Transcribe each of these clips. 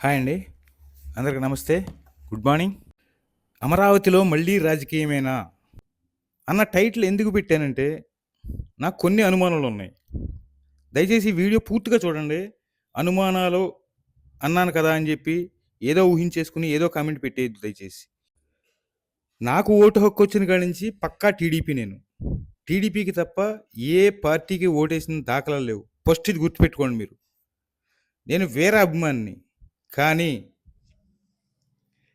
Hi అండి. అందరికి నమస్తే. Good morning. అమరావతిలో మళ్ళీ రాజకీయమేనా? అన్న టైటిల్ ఎందుకు పెట్టానంటే నాకు కొన్ని అనుమానాలు ఉన్నాయి. దయచేసి వీడియో పూర్తిగా చూడండి. అనుమానాలు అన్నాను కదా అని చెప్పి ఏదో ఊహించేసుకుని ఏదో కామెంట్ పెట్టేయద్దు దయచేసి. నాకు ఓటు హక్కు వచ్చిన కాడి నుంచి పక్కా టీడీపీ నేను. టీడీపీకి తప్ప ఏ పార్టీకి ఓటేసిన దాఖలాలు లేవు. ఫస్ట్ ఇది గుర్తుపెట్టుకోండి మీరు. నేను వేరే అభిమానిని. కానీ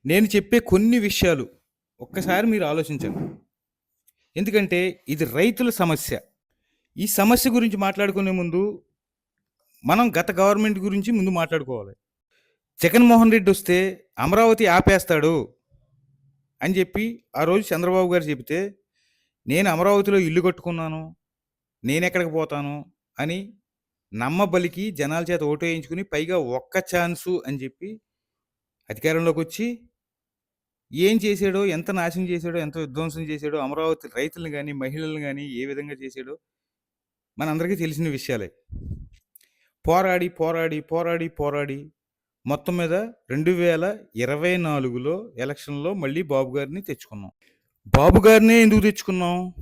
నేను చెప్పే కొన్ని విషయాలు ఒక్కసారి మీరు ఆలోచించండి. ఎందుకంటే ఇది రైతుల సమస్య. ఈ సమస్య గురించి మాట్లాడుకునే ముందు మనం గత గవర్నమెంట్ గురించి ముందు మాట్లాడుకోవాలి. జగన్మోహన్ రెడ్డి వస్తే అమరావతి ఆపేస్తాడు అని చెప్పి ఆ రోజు చంద్రబాబు గారు చెబితే నేను అమరావతిలో ఇల్లు కట్టుకున్నాను నేను ఎక్కడికి పోతాను అని నమ్మబలికి జనాల చేత ఓటు వేయించుకుని పైగా ఒక్క ఛాన్సు అని చెప్పి అధికారంలోకి వచ్చి ఏం చేశాడో ఎంత నాశనం చేశాడో ఎంత విధ్వంసం చేశాడో అమరావతి రైతులను కానీ మహిళలను కానీ ఏ విధంగా చేశాడో మనందరికీ తెలిసిన విషయాలే. పోరాడి పోరాడి పోరాడి పోరాడి మొత్తం మీద రెండు వేల ఇరవై నాలుగులో ఎలక్షన్లో మళ్ళీ బాబు గారిని తెచ్చుకున్నాం. బాబు గారినే ఎందుకు తెచ్చుకున్నాం?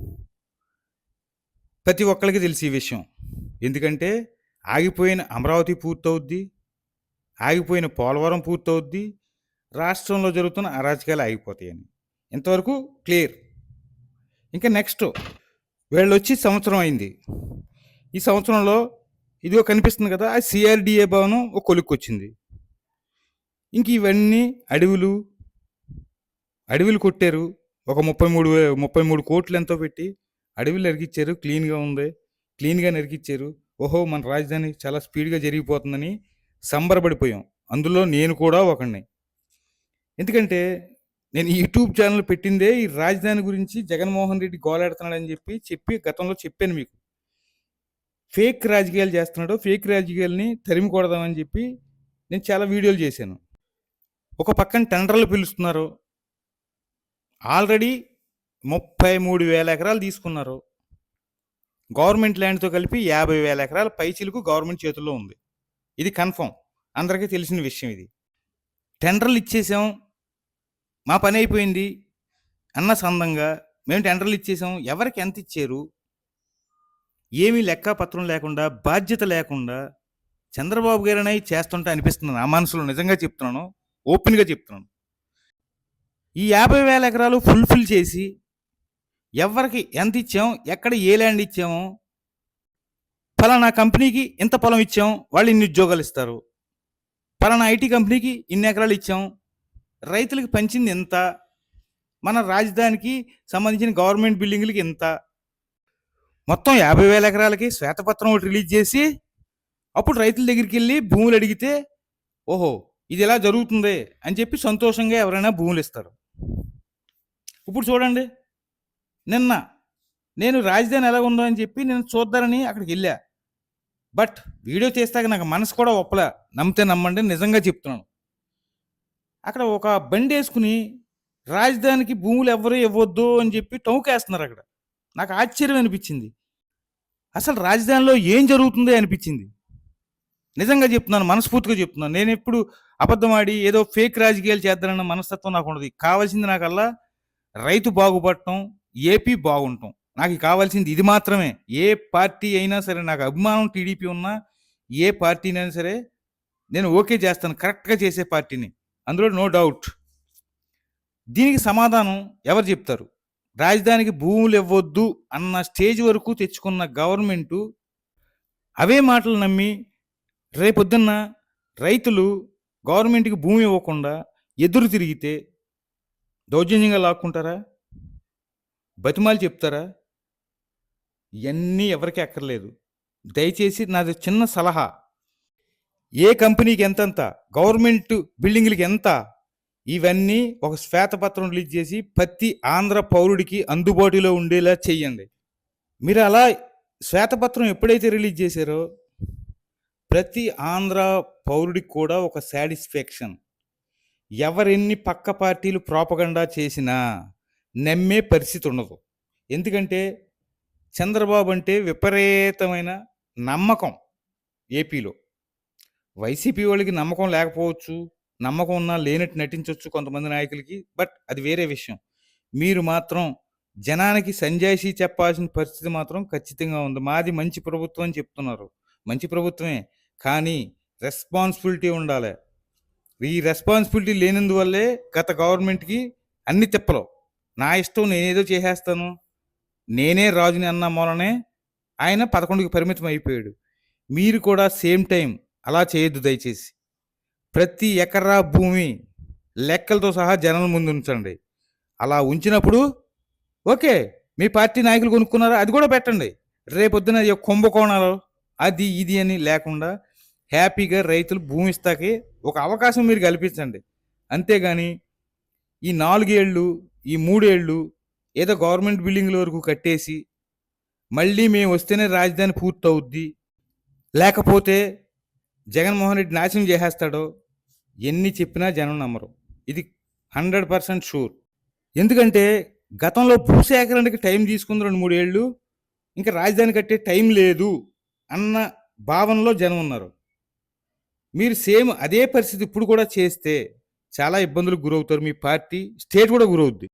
ప్రతి ఒక్కరికి తెలిసి ఈ విషయం. ఎందుకంటే ఆగిపోయిన అమరావతి పూర్తవుద్ది ఆగిపోయిన పోలవరం పూర్తవుద్ది రాష్ట్రంలో జరుగుతున్న అరాజకాలు ఆగిపోతాయని. ఇంతవరకు క్లియర్. ఇంకా నెక్స్ట్ వీళ్ళు వచ్చి సంవత్సరం అయింది. ఈ సంవత్సరంలో ఇదిగో కనిపిస్తుంది కదా ఆ సిఆర్డిఏ భవనం ఒక కొలుక్కొచ్చింది. ఇంక ఇవన్నీ అడవులు అడవులు కొట్టారు. ఒక ముప్పై మూడు వే- ముప్పై మూడు కోట్లు ఎంతో పెట్టి అడవులు నరికిచ్చారు. క్లీన్గా ఉంది క్లీన్గా నరికిచ్చారు. ఓహో మన రాజధాని చాలా స్పీడ్గా జరిగిపోతుందని సంబరపడిపోయాం. అందులో నేను కూడా ఒకడిని. ఎందుకంటే నేను యూట్యూబ్ ఛానల్ పెట్టిందే ఈ రాజధాని గురించి జగన్మోహన్ రెడ్డి గోలాడుతున్నాడని చెప్పి చెప్పి గతంలో చెప్పాను మీకు. ఫేక్ రాజకీయాలు చేస్తున్నాడు ఫేక్ రాజకీయాలని తరిమి కొడదామని చెప్పి నేను చాలా వీడియోలు చేశాను. ఒక పక్కన టెండర్లు పిలుస్తున్నారు. ఆల్రెడీ ముప్పై మూడు వేల ఎకరాలు తీసుకున్నారు. గవర్నమెంట్ ల్యాండ్తో కలిపి యాభై వేల ఎకరాల పైచీలకు గవర్నమెంట్ చేతుల్లో ఉంది. ఇది కన్ఫర్మ్. అందరికీ తెలిసిన విషయం ఇది. టెండర్లు ఇచ్చేసాం. మా పని అయిపోయింది. అన్న సందంగా మేము టెండర్లు ఇచ్చేసాం. ఎవరికి ఎంత ఇచ్చారు? ఏమీ లెక్కపత్రం లేకుండా బాధ్యత లేకుండా చంద్రబాబు గారినై చేస్తుంటే అనిపిస్తుంది. నా మనసులో నిజంగా చెప్తున్నాను. ఓపెన్గా చెప్తున్నాను. ఈ యాభై వేల ఎకరాలు ఫుల్ఫిల్ చేసి ఎవరికి ఎంత ఇచ్చాము ఎక్కడ ఏ ల్యాండ్ ఇచ్చాము? ఫలానా కంపెనీకి ఇంత పొలం ఇచ్చాం? వాళ్ళు ఇన్ని ఉద్యోగాలు ఇస్తారు. ఫలానా ఐటీ కంపెనీకి ఇన్ని ఎకరాలు ఇచ్చాం? రైతులకు పంచింది ఎంత? మన రాజధానికి సంబంధించిన గవర్నమెంట్ బిల్డింగ్లకి ఎంత? మొత్తం యాభై వేల ఎకరాలకి శ్వేతపత్రం ఒకటి రిలీజ్ చేసి అప్పుడు రైతుల దగ్గరికి వెళ్ళి భూములు అడిగితే ఓహో ఇది ఎలా జరుగుతుంది? అని చెప్పి సంతోషంగా ఎవరైనా భూములు ఇస్తారు. ఇప్పుడు చూడండి. నిన్న నేను రాజధాని ఎలా ఉందో అని చెప్పి నేను చూద్దారని అక్కడికి వెళ్ళా. బట్ వీడియో చేస్తాక నాకు మనసు కూడా ఒప్పలే. నమ్మితే నమ్మండి నిజంగా చెప్తున్నాను. అక్కడ ఒక బండి వేసుకుని రాజధానికి భూములు ఎవరు ఇవ్వద్దు అని చెప్పి టౌకేస్తున్నారు అక్కడ. నాకు ఆశ్చర్యం అనిపించింది. అసలు రాజధానిలో ఏం జరుగుతుంది అనిపించింది. నిజంగా చెప్తున్నాను మనస్ఫూర్తిగా చెప్తున్నాను. నేను ఎప్పుడు అబద్ధం ఆడి ఏదో ఫేక్ రాజకీయాలు చేద్దానన్న మనస్తత్వం నాకు ఉండదు. కావాల్సింది నాకల్లా రైతు బాగుపడటం ఏపీ బాగుంటాం. నాకు కావాల్సింది ఇది మాత్రమే. ఏ పార్టీ అయినా సరే నాకు అభిమానం టీడీపీ ఉన్నా ఏ పార్టీనైనా సరే నేను ఓకే చేస్తాను. కరెక్ట్గా చేసే పార్టీని. అందులో నో డౌట్. దీనికి సమాధానం ఎవరు చెప్తారు? రాజధానికి భూములు ఇవ్వద్దు అన్న స్టేజ్ వరకు తెచ్చుకున్న గవర్నమెంటు అవే మాటలు నమ్మి రేపొద్దున్న రైతులు గవర్నమెంట్కి భూమి ఇవ్వకుండా ఎదురు తిరిగితే దౌర్జన్యంగా లాక్కుంటారా? బతిమాలు చెప్తారా? ఇవన్నీ ఎవరికి అక్కర్లేదు. దయచేసి నాది చిన్న సలహా. ఏ కంపెనీకి ఎంతంత గవర్నమెంట్ బిల్డింగ్లకి ఎంత ఇవన్నీ ఒక శ్వేతపత్రం రిలీజ్ చేసి ప్రతి ఆంధ్ర పౌరుడికి అందుబాటులో ఉండేలా చెయ్యండి. మీరు అలా శ్వేతపత్రం ఎప్పుడైతే రిలీజ్ చేశారో ప్రతి ఆంధ్ర పౌరుడికి కూడా ఒక సాటిస్ఫాక్షన్. ఎవరెన్ని పక్క పార్టీలు ప్రాపగండా చేసినా నమ్మే పరిస్థితి ఉండదు. ఎందుకంటే చంద్రబాబు అంటే విపరీతమైన నమ్మకం ఏపీలో. వైసీపీ వాళ్ళకి నమ్మకం లేకపోవచ్చు నమ్మకం ఉన్నా లేనట్టు నటించవచ్చు కొంతమంది నాయకులకి బట్ అది వేరే విషయం. మీరు మాత్రం జనానికి సంజాయిషి చెప్పాల్సిన పరిస్థితి మాత్రం ఖచ్చితంగా ఉంది. మాది మంచి ప్రభుత్వం అని చెప్తున్నారు. మంచి ప్రభుత్వమే. కానీ రెస్పాన్సిబిలిటీ ఉండాలి. ఈ రెస్పాన్సిబిలిటీ లేనందువల్లే గత గవర్నమెంట్కి అన్ని తిప్పలు. నా ఇష్టం నేనేదో చేసేస్తాను. నేనే రాజుని అన్న మూలనే ఆయన పదకొండుకి పరిమితం అయిపోయాడు. మీరు కూడా సేమ్ టైం అలా చేయొద్దు దయచేసి. ప్రతి ఎకరా భూమి లెక్కలతో సహా జనం ముందు ఉంచండి. అలా ఉంచినప్పుడు ఓకే మీ పార్టీ నాయకులు కొనుక్కున్నారా? అది కూడా పెట్టండి. రేపొద్దున కుంభకోణాలు అది ఇది అని లేకుండా హ్యాపీగా రైతులు భూమి ఇస్తాకి ఒక అవకాశం మీరు కల్పించండి. అంతేగాని ఈ నాలుగేళ్ళు ఈ మూడేళ్ళు ఏదో గవర్నమెంట్ బిల్డింగ్ల వరకు కట్టేసి మళ్ళీ మేము వస్తేనే రాజధాని పూర్తవుద్ది. లేకపోతే జగన్మోహన్ రెడ్డి నాశనం చేసేస్తాడో ఎన్ని చెప్పినా జనం నమ్మరు. ఇది హండ్రెడ్ పర్సెంట్ షూర్. ఎందుకంటే గతంలో భూసేకరణకి టైం తీసుకుంది రెండు మూడేళ్ళు ఇంకా రాజధాని కట్టే టైం లేదు అన్న భావనలో జనం ఉన్నారు. మీరు సేమ్ అదే పరిస్థితి ఇప్పుడు కూడా చేస్తే చాలా ఇబ్బందులకు గురవుతారు మీ పార్టీ స్టేట్ కూడా గురవుద్ది.